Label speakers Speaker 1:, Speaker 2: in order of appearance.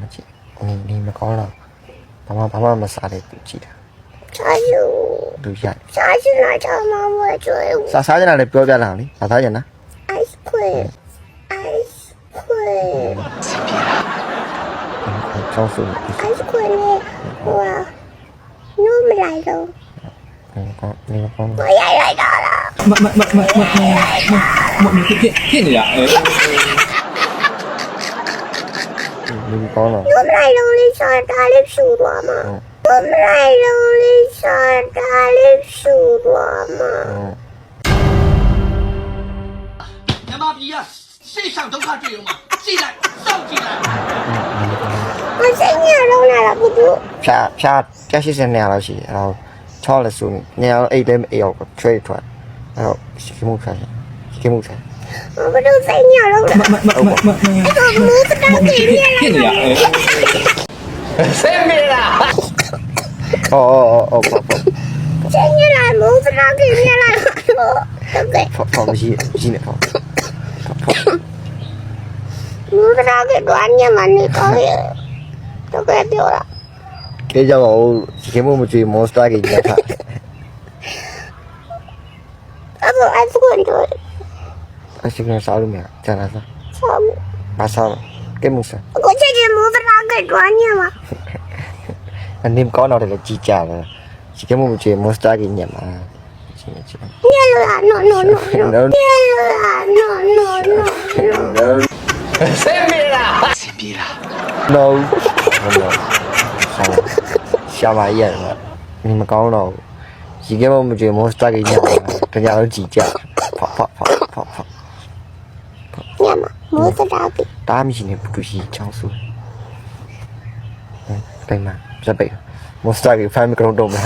Speaker 1: မကြည့်နေနေမကောင်းတော့ဘာမှဘာမှမစားတဲ့သူကြည့်တာ
Speaker 2: 啥有？
Speaker 1: သူရိုက်
Speaker 2: 啥是哪家妈妈追我
Speaker 1: စားစားကြတာလည်းပြောပြလာအောင်လေစားစားကြတာ
Speaker 2: ？ice cream ice cream
Speaker 1: ကျောင်းဆို
Speaker 2: ice cream 呢？我弄不来了，
Speaker 1: နေကောင်းနေကောင်း
Speaker 2: 我也来到了。
Speaker 3: မမမမမမမဖြစ်ဖြစ်နေတာအဲ
Speaker 1: နေကောင်းတော့
Speaker 2: 弄不来了，你想打的手多吗？弄不来了，你想打的手多吗？
Speaker 4: မြန်မာပြည်ကစိတ်ဆောင်ဒုက္ခတွေ့ရုံမှာကြည်လိုက်စောင့်ကြည့်လိုက်
Speaker 2: 我今年弄来了不多，
Speaker 1: ဖြာဖြာ180နေရလောက်ရှိတယ်အဲ့တော့ချောလည်းဆိုနေရအိတ်လည်းအိတ်ရောက်ထွေးထွက်အဲ့တော့စကမှုဖြာစကမှု ဘ
Speaker 2: ယ်လိုစိတ်ညစ်လို့လဲ
Speaker 3: မမမမ
Speaker 2: မဒီလိုမူးစကားတွေ
Speaker 3: ဖြစ်နေရ
Speaker 4: ဆင်းမလာ
Speaker 1: ဩဩဩဩပေါ့ပေါ့
Speaker 2: စိတ်ညစ်လာမူးစကားတွေညစ်လာဟုတ်ကဲ့
Speaker 1: ပေါ့ပေါ့မရှိရှိနေပေါ့
Speaker 2: ပေါ့မူးစကားတွေတော့အညမနေတော့ရတော့
Speaker 1: ကဲပြောလားေးကြပါဦးရင်းမမကြွေ monster ကြီးညက်
Speaker 2: ထားအဲ့တော့အဲ့ဒါကို
Speaker 1: အရှိကစားလို့မရကျန်တာစား
Speaker 2: စားဘူး
Speaker 1: ဘာစားလဲကဲမူစား
Speaker 2: ကိုချစ်ချင်မူသလားကဲတွားညမှာ
Speaker 1: အနင်းကောင်းတော့လည်းကြည်ကြတယ်ဒီကဲမူမချေမွန်စတာကြီးညမှာချင်းချ
Speaker 2: င်းညလာ no no no no ညလာ no no no no
Speaker 4: စင်ပြေလားစင်ပြေလား
Speaker 1: no no ရှာမရရမကောင်းတော့ရေကဲမမကျေမွန်စတာကြီးညမှာတညာလုံးကြည်ကြဖောက်ဖောက်ဖော
Speaker 2: က် မိုးစတောက်ပြီ
Speaker 1: တားမီနေပူရှိချောင်းဆူဟဲ့တိုင်မှာပြပိတ်မိုးစတောက်ကိုဖိုင်မကရုံတော့မှာ